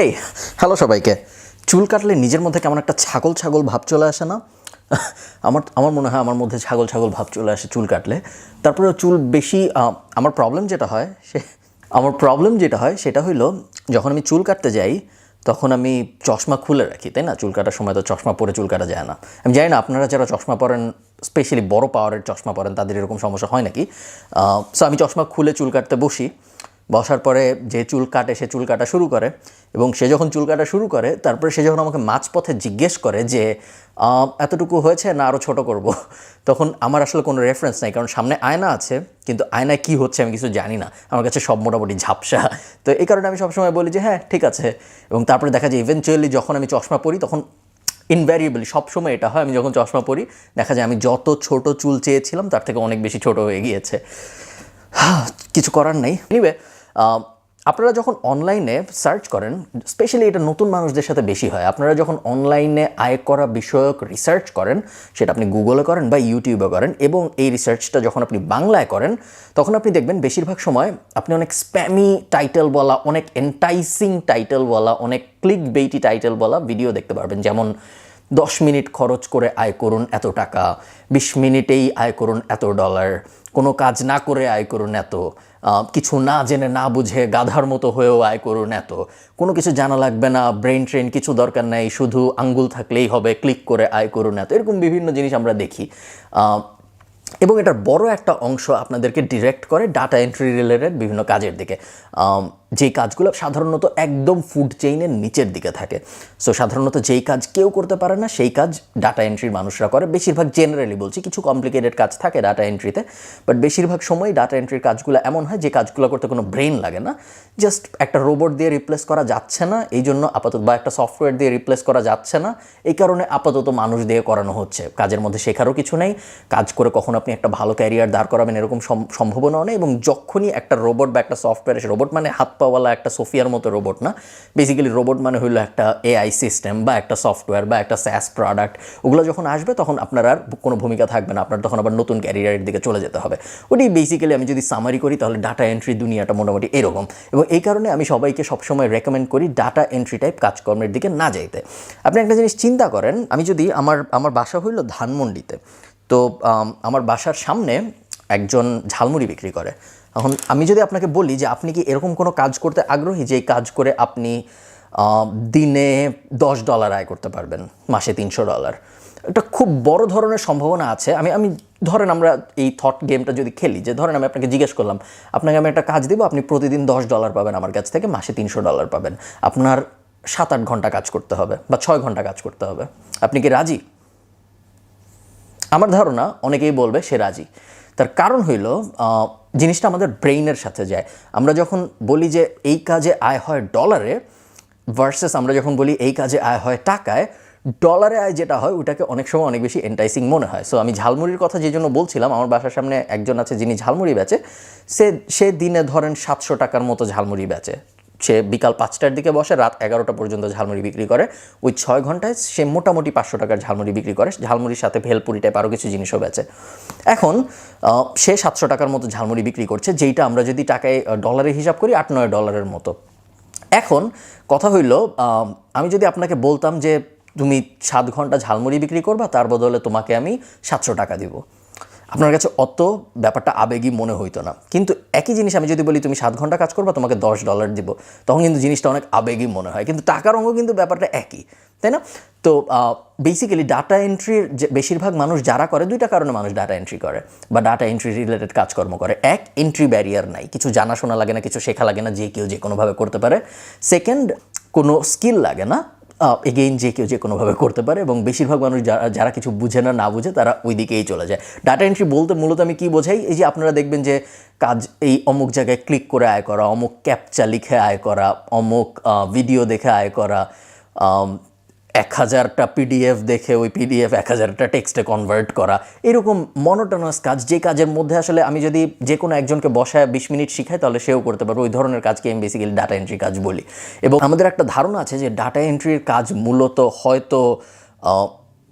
Hey hello সবাইকে। চুল কাটলে নিজের মধ্যে কেমন একটা ছাগল ছাগল ভাব চলে আসে না? আমার আমার মনে হয় আমার মধ্যে ছাগল ছাগল ভাব চলে আসে চুল কাটলে। তারপরে চুল বেশি আমার প্রবলেম যেটা হয়, সে, আমার প্রবলেম যেটা হয় সেটা হইল, যখন আমি চুল কাটতে যাই, তখন আমি চশমা খুলে রাখি, তাই না? চুল কাটার সময় তো চশমা পরে চুল কাটা যায় না। আমি জানি না, আপনারা যারা চশমা পরেন স্পেশালি বড় পাওয়ারের চশমা পরেন, তাদের এরকম সমস্যা হয় নাকি? সো আমি চশমা খুলে চুল কাটতে বসি। বসার পরে যে চুল কাটে, সে চুল কাটা শুরু করে এবং সে যখন চুল কাটা শুরু করে, তারপরে সে যখন আমাকে মাঝপথে জিজ্ঞেস করে যে এতটুকু হয়েছে না আরও ছোট করব? তখন আমার আসলে কোনো রেফারেন্স নাই, কারণ সামনে আয়না আছে, কিন্তু আয়নায় কী হচ্ছে আমি কিছু জানি না। আমার কাছে সব মোটামুটি ঝাপসা। তো এই কারণে আমি সবসময় বলি যে হ্যাঁ ঠিক আছে। এবং তারপরে দেখা যায় ইভেনচুয়ালি যখন আমি চশমা পরি, তখন ইনভ্যারিয়েবলি সবসময় এটা হয়, আমি যখন চশমা পরি, দেখা যায় আমি যত ছোট চুল চেয়েছিলাম, তার থেকে অনেক বেশি ছোট হয়ে গিয়েছে। কিছু করার নেই। এনিওয়ে আপনারা যখন অনলাইনে সার্চ করেন স্পেশালি এটা নতুন মানুষদের সাথে বেশি হয়, আপনারা যখন অনলাইনে আয় করা বিষয়ক রিসার্চ করেন, সেটা আপনি গুগলে করেন বা ইউটিউবে করেন, এবং এই রিসার্চটা যখন আপনি বাংলায় করেন, তখন আপনি দেখবেন বেশিরভাগ সময় আপনি অনেক স্প্যামি টাইটেল বলা, অনেক এন্টাইসিং টাইটেল বলা, অনেক ক্লিক বেইটি টাইটেল বলা ভিডিও দেখতে পারবেন। যেমন দশ মিনিট খরচ করে আয় করুন এত টাকা, বিশ মিনিটেই আয় করুন এত ডলার কোনো কাজ না করে আয় করুন এত কিছু না জেনে না বুঝে গাধার মতো হয়েও আয় করুন এত। কোনো কিছু জানা লাগবে না ব্রেন ট্রেন কিছু দরকার নেই, শুধু আঙ্গুল থাকলেই হবে ক্লিক করে আয় করুন এত। এরকম বিভিন্ন জিনিস আমরা দেখি। এবং এটার বড় একটা অংশ আপনাদেরকে ডিরেক্ট করে ডাটা এন্ট্রি রিলেটেড বিভিন্ন কাজের দিকে। যেই কাজগুলো সাধারণত একদম ফুড চেইনের নিচের দিকে থাকে। সো সাধারণত যেই কাজ কেউ করতে পারে না, সেই কাজ ডাটা এন্ট্রির মানুষরা করে। বেশিরভাগ জেনারেলি বলছি, কিছু কমপ্লিকেটেড কাজ থাকে ডাটা এন্ট্রিতে বাট বেশিরভাগ সময় ডাটা এন্ট্রির কাজগুলো এমন হয় যে কাজগুলো করতে কোনো ব্রেন লাগে না। জাস্ট একটা রোবট দিয়ে রিপ্লেস করা যাচ্ছে না, এই জন্য আপাতত বা একটা সফটওয়্যার দিয়ে রিপ্লেস করা যাচ্ছে না। এই কারণে আপাতত মানুষ দিয়ে করানো হচ্ছে। কাজের মধ্যে শেখারও কিছু নেই। কাজ করে কখন আপনি একটা ভালো ক্যারিয়ার দাঁড় করাবেন এরকম সম- সম্ভাবনাও নেই। এবং যখনই একটা রোবট বা একটা সফটওয়্যার এসে রোবট মানে হাত পাওয়ালা একটা সোফিয়ার মতো রোবট না। বেসিক্যালি রোবট মানে হলো একটা এআই সিস্টেম বা একটা সফটওয়্যার বা একটা স্যাস প্রোডাক্ট ওগুলো যখন আসবে তখন আপনার আর কোনো ভূমিকা থাকবে না। আপনার তখন আবার নতুন ক্যারিয়ারের দিকে চলে যেতে হবে। ওটি বেসিক্যালি আমি যদি সামারি করি তাহলে ডাটা এন্ট্রি দুনিয়াটা মোটামুটি এরকম। এবং এই কারণে আমি সবাইকে সবসময় রেকমেন্ড করি ডাটা এন্ট্রি টাইপ কাজকর্মের দিকে না যাইতে। আপনি একটা জিনিস চিন্তা করেন, আমি যদি আমার আমার বাসা হইল ধানমন্ডিতে। তো আমার বাসার সামনে একজন ঝালমুড়ি বিক্রি করে। এখন আমি যদি আপনাকে বলি যে আপনি কি এরকম কোনো কাজ করতে আগ্রহী যে কাজ করে আপনি দিনে দশ ডলার আয় করতে পারবেন, মাসে তিনশো ডলার? একটা খুব বড় ধরনের সম্ভাবনা আছে। আমি আমি ধরেন আমরা এই থট গেমটা যদি খেলি, যে ধরেন আমি আপনাকে জিজ্ঞেস করলাম, আপনাকে আমি একটা কাজ দিব, আপনি প্রতিদিন দশ ডলার পাবেন আমার কাছ থেকে, মাসে তিনশো ডলার পাবেন। আপনার সাত আট ঘণ্টা কাজ করতে হবে বা ছয় ঘণ্টা কাজ করতে হবে। আপনি কি রাজি? আমার ধারণা অনেকেই বলবে সে রাজি। তার কারণ হইল জিনিসটা আমাদের ব্রেইনের সাথে যায়। আমরা যখন বলি যে এই কাজে আয় হয় ডলারে ভার্সেস আমরা যখন বলি এই কাজে আয় হয় টাকায়, ডলারে আয় যেটা হয় ওটাকে অনেক সময় অনেক বেশি এন্টাইসিং মনে হয়। সো আমি ঝালমুড়ির কথা যে জন্য বলছিলাম, আমার বাসার সামনে একজন আছে যিনি ঝালমুড়ি বেচে, সে সে দিনে ধরেন সাতশো টাকার মতো ঝালমুড়ি বেচে। সে বিকাল পাঁচটার দিকে বসে, রাত এগারোটা পর্যন্ত ঝালমুড়ি বিক্রি করে। ওই ছয় ঘন্টায় সে মোটামুটি পাঁচশো টাকার ঝালমুড়ি বিক্রি করে। ঝালমুড়ির সাথে ভেলপুরি টাইপ আরও কিছু জিনিসও বেচে। এখন সে সাতশো টাকার মতো ঝালমুড়ি বিক্রি করছে, যেইটা আমরা যদি টাকায় ডলারে হিসাব করি, আট নয় ডলারের মতো। এখন, কথা হইল আমি যদি আপনাকে বলতাম যে, তুমি সাত ঘণ্টা ঝালমুড়ি বিক্রি করবা, তার বদলে তোমাকে আমি সাতশো টাকা দিব। আপনার কাছে অত ব্যাপারটা আবেগী মনে হইতো না। কিন্তু একই জিনিস আমি যদি বলি, তুমি সাত ঘণ্টা কাজ করবা, তোমাকে দশ ডলার দিব। তখন কিন্তু জিনিসটা অনেক আবেগী মনে হয়। কিন্তু টাকার অঙ্গ কিন্তু ব্যাপারটা একই, তাই না? তো বেসিক্যালি ডাটা এন্ট্রির যে, বেশিরভাগ মানুষ যারা করে, দুইটা কারণে মানুষ ডাটা এন্ট্রি করে বা ডাটা এন্ট্রি রিলেটেড কাজকর্ম করে। এক এন্ট্রি ব্যারিয়ার নাই। কিছু জানাশোনা লাগে না, কিছু শেখা লাগে না, যে কেউ যে কোনোভাবে করতে পারে। সেকেন্ড কোনো স্কিল লাগে না। এগেইন যে কেউ যে কোনোভাবে করতে পারে এবং বেশিরভাগ মানুষ যারা যারা কিছু বুঝে না না বুঝে, তারা ওই দিকেই চলে যায়। ডাটা এন্ট্রি বলতে মূলত আমি কি বোঝাই? এই যে আপনারা দেখবেন যে কাজ এই অমুক জায়গায় ক্লিক করে আয় করা, অমুক ক্যাপচা লিখে আয় করা, অমুক ভিডিও দেখে আয় করা এক হাজারটা পিডিএফ দেখে ওই পিডিএফ এক হাজারটা টেক্সটে কনভার্ট করা, এরকম মনোটোনাস কাজ যে কাজের মধ্যে আসলে আমি যদি যে কোনো একজনকে বসায় বিশ মিনিট শিখাই, তাহলে সেও করতে পারবে। ওই ধরনের কাজকে আমি বেসিক্যালি ডাটা এন্ট্রি কাজ বলি। এবং আমাদের একটা ধারণা আছে যে ডাটা এন্ট্রির কাজ মূলত হয়তো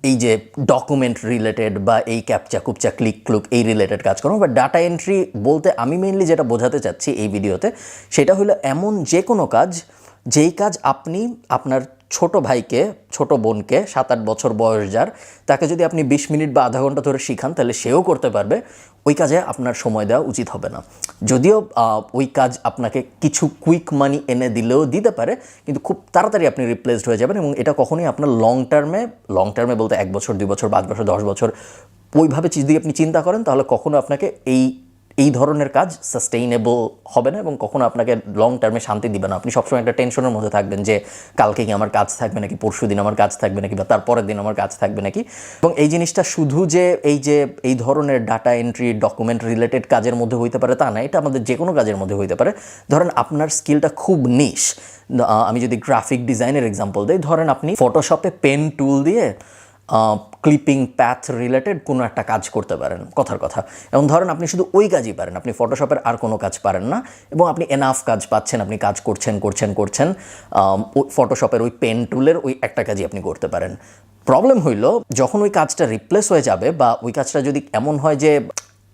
এই যে ডকুমেন্ট রিলেটেড বা এই ক্যাপচা কুপচা ক্লিক ক্লুক এই রিলেটেড কাজ করব বা ডাটা এন্ট্রি বলতে আমি মেইনলি যেটা বোঝাতে চাচ্ছি এই ভিডিওতে সেটা হলো এমন যে কোনো কাজ যেই কাজ আপনি আপনার ছোট ভাইকে, ছোট বোনকে সাত আট বছর বয়স যার, তাকে যদি আপনি বিশ মিনিট বা আধা ঘণ্টা ধরে শিখান, তাহলে সেও করতে পারবে। ওই কাজে আপনার সময় দেওয়া উচিত হবে না। যদিও ওই কাজ আপনাকে কিছু কুইক মানি এনে দিলেও দিতে পারে, কিন্তু খুব তাড়াতাড়ি আপনি রিপ্লেসড হয়ে যাবেন এবং এটা কখনোই আপনার লং টার্মে লং টার্মে বলতে এক বছর, দুই বছর, পাঁচ বছর, দশ বছর, ওইভাবে যদি আপনি চিন্তা করেন, তাহলে কখনো আপনাকে এই এই ধরনের কাজ সাস্টেইনেবল হবে না এবং কখনো আপনাকে লং টার্মে শান্তি দিবে না। আপনি সবসময় একটা টেনশনের মধ্যে থাকবেন যে, কালকে কি আমার কাজ থাকবে নাকি পরশু দিন আমার কাজ থাকবে নাকি, বা তারপরের দিন আমার কাজ থাকবে নাকি? এবং এই জিনিসটা শুধু যে, এই যে, এই ধরনের ডাটা এন্ট্রি ডকুমেন্ট রিলেটেড কাজের মধ্যে হইতে পারে তা না, এটা আমাদের যে কোনো কাজের মধ্যে হইতে পারে। ধরেন আপনার স্কিলটা খুব নিশ আমি যদি গ্রাফিক ডিজাইনের এক্সাম্পল দিই, ধরেন আপনি ফটোশপে পেন টুল দিয়ে ক্লিপিং প্যাথ রিলেটেড কোনো একটা কাজ করতে পারেন, কথার কথা। এবং ধরেন আপনি শুধু ওই কাজই পারেন, আপনি ফটোশপের আর কোনো কাজ পারেন না, এবং আপনি এনাফ কাজ পাচ্ছেন, আপনি কাজ করছেন করছেন করছেন ফটোশপের ওই পেন টুলের ওই একটা কাজই আপনি করতে পারেন। প্রবলেম হইল, যখন ওই কাজটা রিপ্লেস হয়ে যাবে বা ওই কাজটা যদি এমন হয় যে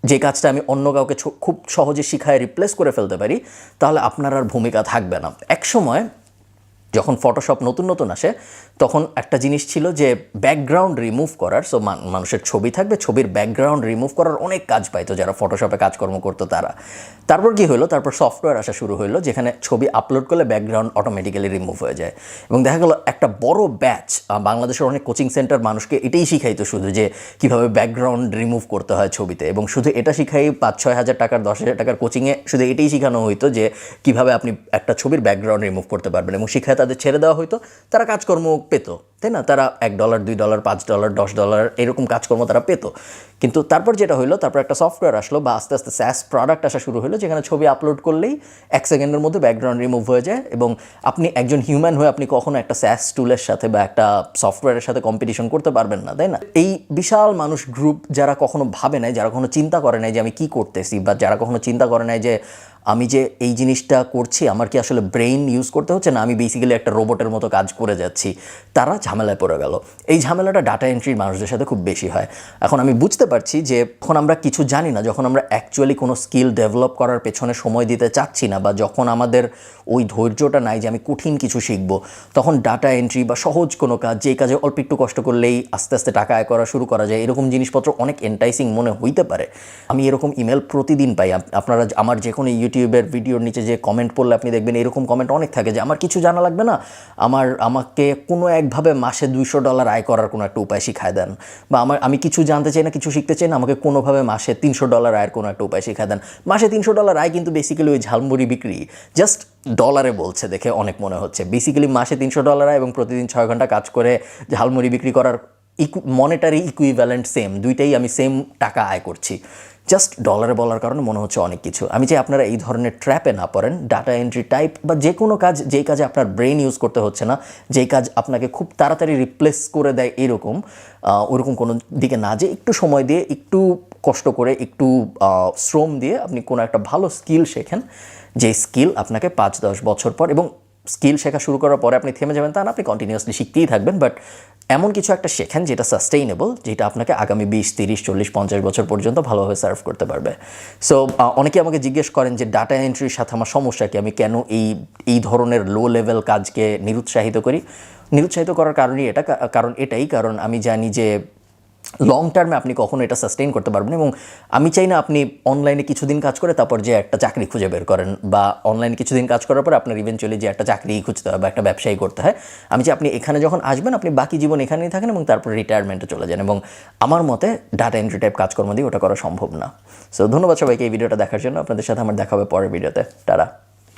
যে কাজটা আমি অন্য কাউকে খুব সহজে শিখায় রিপ্লেস করে ফেলতে পারি, তাহলে আপনার আর ভূমিকা থাকবে না। এক সময় যখন ফটোশপ নতুন নতুন আসে, তখন একটা জিনিস ছিল যে ব্যাকগ্রাউন্ড রিমুভ করার সো মানুষের ছবি থাকবে, ছবির ব্যাকগ্রাউন্ড রিমুভ করার অনেক কাজ পাইতো যারা ফটোশপে কাজকর্ম করতো তারা। তারপর কি হলো তারপর সফটওয়্যার আসা শুরু হলো যেখানে ছবি আপলোড করলে ব্যাকগ্রাউন্ড অটোমেটিক্যালি রিমুভ হয়ে যায়। এবং দেখা গেলো, একটা বড় ব্যাচ বাংলাদেশের অনেক কোচিং সেন্টার মানুষকে এটাই শিখাইতো শুধু যে কীভাবে ব্যাকগ্রাউন্ড রিমুভ করতে হয় ছবিতে। এবং শুধু এটা শিখাই পাঁচ, ছয় হাজার টাকার, দশ হাজার টাকার কোচিংয়ে শুধু এটাই শেখানো হইতো যে কীভাবে আপনি একটা ছবির ব্যাকগ্রাউন্ড রিমুভ করতে পারবেন এবং শিখায় তাদের ছেড়ে দেওয়া হইতো, তারা কাজকর্ম পেতো, তাই না? তারা এক ডলার দুই ডলার পাঁচ ডলার দশ ডলার এরকম কাজকর্ম তারা পেত। কিন্তু তারপর যেটা হইল, তারপর একটা সফটওয়্যার আসলো বা আস্তে আস্তে স্যাস প্রোডাক্ট আসা শুরু হলো যেখানে ছবি আপলোড করলেই এক সেকেন্ডের মধ্যে ব্যাকগ্রাউন্ড রিমুভ হয়ে যায় এবং আপনি একজন হিউম্যান হয়ে আপনি কখনো একটা স্যাস টুলের সাথে বা একটা সফটওয়্যারের সাথে কম্পিটিশন করতে পারবেন না, তাই না? এই বিশাল মানুষ গ্রুপ যারা কখনো ভাবে নাই, যারা কখনো চিন্তা করে নাই যে আমি কি করতেছি বা যারা কখনো চিন্তা করে নাই যে আমি যে এই জিনিসটা করছি, আমার কি আসলে ব্রেইন ইউজ করতে হচ্ছে? না, আমি বেসিক্যালি একটা রোবটের মতো কাজ করে যাচ্ছি। তারা ঝামেলায় পড়ে গেল। এই ঝামেলাটা ডাটা এন্ট্রির মানুষদের সাথে খুব বেশি হয়। এখন আমি বুঝতে পারছি যে যখন আমরা কিছু জানি না, যখন আমরা অ্যাকচুয়ালি কোনো স্কিল ডেভেলপ করার পেছনে সময় দিতে চাচ্ছি না, বা যখন আমাদের ওই ধৈর্যটা নাই যে আমি কঠিন কিছু শিখব, তখন ডাটা এন্ট্রি বা সহজ কোনো কাজ যেই কাজে অল্প একটু কষ্ট করলেই আস্তে আস্তে টাকা আয় করা শুরু করা যায়, এরকম জিনিসপত্র অনেক এন্টাইসিং মনে হইতে পারে। আমি এরকম ইমেল প্রতিদিন পাই। আপনারা, আমার যে কোনো ইউটিউবের ভিডিওর নিচে যে কমেন্ট পড়লে আপনি দেখবেন এরকম কমেন্ট অনেক থাকে যে, আমার কিছু জানা লাগবে না? আমার, আমাকে কোনো একভাবে মাসে দুইশো ডলার আয় করার কোনো একটা উপায় শিখায় দেন। বা আমার, আমি কিছু জানতে চাই না, কিছু শিখতে চাই না, আমাকে কোনোভাবে মাসে তিনশো ডলার আয়ের কোনো একটা উপায় শিখায় দেন। মাসে তিনশো ডলার আয় কিন্তু বেসিক্যালি ওই ঝালমুড়ি বিক্রি জাস্ট ডলারে বলছে, দেখে অনেক মনে হচ্ছে। বেসিক্যালি মাসে তিনশো ডলার আয় এবং প্রতিদিন ছয় ঘণ্টা কাজ করে ঝালমুড়ি বিক্রি করার মনিটারি ইকুইভ্যালেন্ট সেম দুইটাই আমি সেম টাকা আয় করছি। জাস্ট ডলারে বলার কারণে মনে হচ্ছে অনেক কিছু। আমি চাই আপনারা এই ধরনের ট্র্যাপে না পড়েন ডাটা এন্ট্রি টাইপ বা যে কোনো কাজ যেই কাজে আপনার ব্রেন ইউজ করতে হচ্ছে না যেই কাজ আপনাকে খুব তাড়াতাড়ি রিপ্লেস করে দেয় এরকম ওরকম কোনো দিকে না যে একটু সময় দিয়ে, একটু কষ্ট করে, একটু শ্রম দিয়ে আপনি কোনো একটা ভালো স্কিল শেখেন, যে স্কিল আপনাকে পাঁচ দশ বছর পর এবং স্কিল শেখা শুরু করার পরে আপনি থেমে যাবেন, তা না, আপনি কন্টিনিউয়াসলি শিখতেই থাকবেন বাট এমন কিছু একটা শেখেন যেটা সাস্টেইনেবল যেটা আপনাকে আগামী বিশ, তিরিশ, চল্লিশ, পঞ্চাশ বছর পর্যন্ত ভালোভাবে সার্ভ করতে পারবে। সো অনেকে আমাকে জিজ্ঞেস করেন যে ডাটা এন্ট্রির সাথে আমার সমস্যা কি? আমি কেন এই এই ধরনের লো লেভেল কাজকে নিরুৎসাহিত করি? নিরুৎসাহিত করার কারণই এটা কারণ এটাই, কারণ আমি জানি যে লং টার্মে আপনি কখনো এটা সাস্টেইন করতে পারবেন এবং আমি চাই না আপনি অনলাইনে কিছুদিন কাজ করে তারপর যে একটা চাকরি খুঁজে বের করেন বা অনলাইনে কিছুদিন কাজ করার পর আপনার ইভেনচুয়ালি যে একটা চাকরি খুঁজতে হয় বা একটা ব্যবসায়ী করতে হয়। আমি চাই আপনি এখানে যখন আসবেন, আপনি বাকি জীবন এখানেই থাকেন এবং তারপর রিটায়ারমেন্টে চলে যান এবং আমার মতে ডাটা এন্ট্রি টাইপ কাজকর্ম দিয়ে ওটা করা সম্ভব না। সো ধন্যবাদ সবাইকে এই ভিডিওটা দেখার জন্য। আপনাদের সাথে আমার দেখা হবে পরের ভিডিওতে টাটা।